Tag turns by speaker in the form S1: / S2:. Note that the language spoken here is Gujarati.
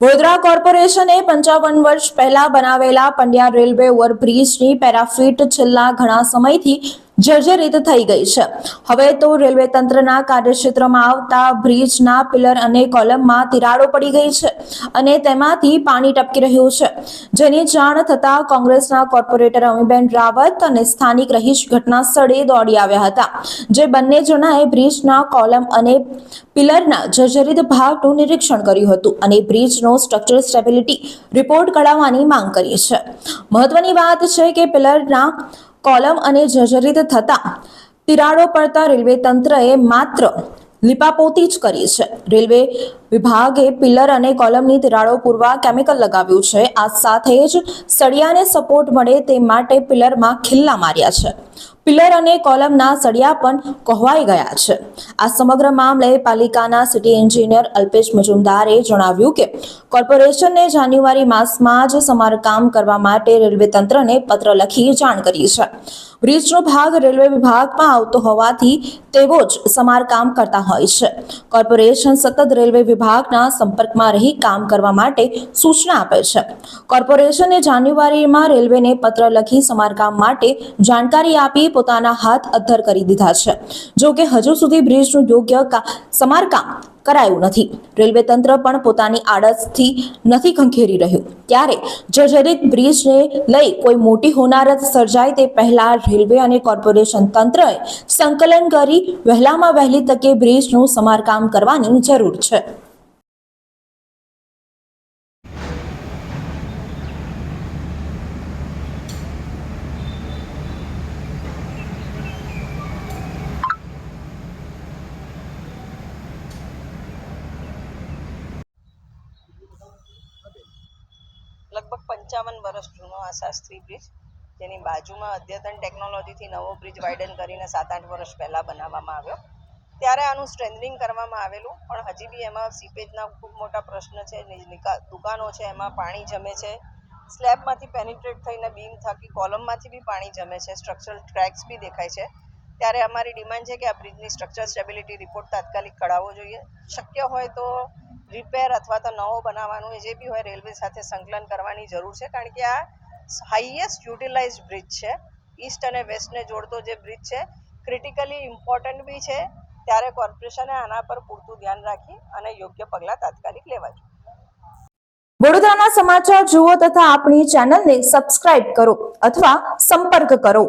S1: વડોદરા કોર્પોરેશને પંચાવન વર્ષ પહેલા બનાવેલા પંડ્યા રેલવે ઓવરબ્રિજની પેરાફિટ છેલ્લા ઘણા સમયથી જર્જરિત થઈ ગઈ છે. હવે તો રેલવે તંત્રના કાર્યક્ષેત્રમાં આવતા બ્રિજના પિલર અને કોલમમાં તિરાડો પડી ગઈ છે અને તેમાંથી પાણી ટપકી રહ્યું છે. જેની જાણ થતાં કોંગ્રેસના કોર્પોરેટર અમીબેન રાવત અને સ્થાનિક રહીશ ઘટના સ્થળે દોડી આવ્યા હતા, જે બંને જણાએ બ્રિજના કોલમ અને પિલરના જર્જરિત ભાગનું નિરીક્ષણ કર્યું હતું અને બ્રિજનો સ્ટ્રક્ચર સ્ટેબિલિટી રિપોર્ટ કઢાવવાની માંગ કરી છે. મહત્વની વાત છે કે પિલરના કોલમ અને જર્જરિત થતા તિરાડો પડતા રેલવે તંત્રએ માત્ર લીપાપોતી જ કરી છે. રેલવે વિભાગે પિલર અને કોલમની તિરાડો પૂરવા કેમિકલ લગાવ્યું છે. આ સાથે જ સળિયાને સપોર્ટ મળે તે માટે પિલરમાં ખિલ્લા માર્યા છે. પિલર અને કોલમના સળિયા પણ કોહવાઈ ગયા છે. આ સમગ્ર મામલે પાલિકાના સિટી એન્જિનિયર અલ્પેશ મજુમદારે જણાવ્યું કે, કોર્પોરેશનને જાન્યુઆરી માસમાં જ સમારકામ કરવા માટે રેલવે તંત્રને પત્ર લખી જાણ કરી છે. બ્રિજનો ભાગ રેલવે વિભાગમાં આવતો હોવાથી તેઓ જ સમારકામ કરતા હોય છે. કોર્પોરેશન સતત રેલવે વિભાગના સંપર્કમાં રહી કામ કરવા માટે સૂચના આપે છે. કોર્પોરેશને જાન્યુઆરીમાં રેલવેને પત્ર લખી સમારકામ માટે જાણકારી આપી પોતાના હાથ અદ્ધર કરી દીધા છે. જો કે હજુ સુધી બ્રિજનું યોગ્ય સમારકામ કરાયું નથી. રેલવે તંત્ર પણ પોતાની આડસથી નથી ખંખેરી રહ્યું. ત્યારે જર્જરિત બ્રિજને લઈ કોઈ મોટી હોનારત સર્જાય તે પહેલા રેલવે અને કોર્પોરેશન તંત્રએ સંકલન કરી વહેલામાં વહેલી તકે બ્રિજનું સમારકામ કરવાની જરૂર છે.
S2: પંચાવન વર્ષ જૂનો આ શાસ્ત્રી બ્રિજ જેની બાજુમાં અદ્યતન ટેકનોલોજીથી નવો બ્રિજ વાઇડન કરીને સાત આઠ વર્ષ પહેલાં બનાવવામાં આવ્યો. ત્યારે આનું સ્ટ્રેન્થનિંગ કરવામાં આવેલું, પણ હજી બી એમાં સીપેજના ખૂબ મોટા પ્રશ્ન છે દુકાનો છે, એમાં પાણી જમે છે. સ્લેબમાંથી પેનિટ્રેટ થઈને બીમ થકી કોલમમાંથી બી પાણી જમે છે સ્ટ્રક્ચરલ ક્રેક્સ બી દેખાય છે. ત્યારે અમારી ડિમાન્ડ છે કે આ બ્રિજની સ્ટ્રક્ચર સ્ટેબિલિટી રિપોર્ટ તાત્કાલિક કઢાવવો જોઈએ. શક્ય હોય તો રિપેર અથવા તો નવો બનાવવાનું જે બી હોય રેલવે સાથે સંકલન કરવાની જરૂર છે, કારણ કે આ હાઈએસ્ટ યુટિલાઇઝ બ્રિજ છે. ઈસ્ટ અને વેસ્ટને જોડતો જે બ્રિજ છે ક્રિટિકલી ઇમ્પોર્ટન્ટ બી છે. ત્યારે કોર્પોરેશને આના પર પૂરતું ધ્યાન રાખી અને યોગ્ય પગલાં તાત્કાલિક લેવા જોઈએ.
S1: વડોદરાના સમાચાર જુઓ તથા આપણી ચેનલને સબસ્ક્રાઇબ કરો અથવા સંપર્ક કરો.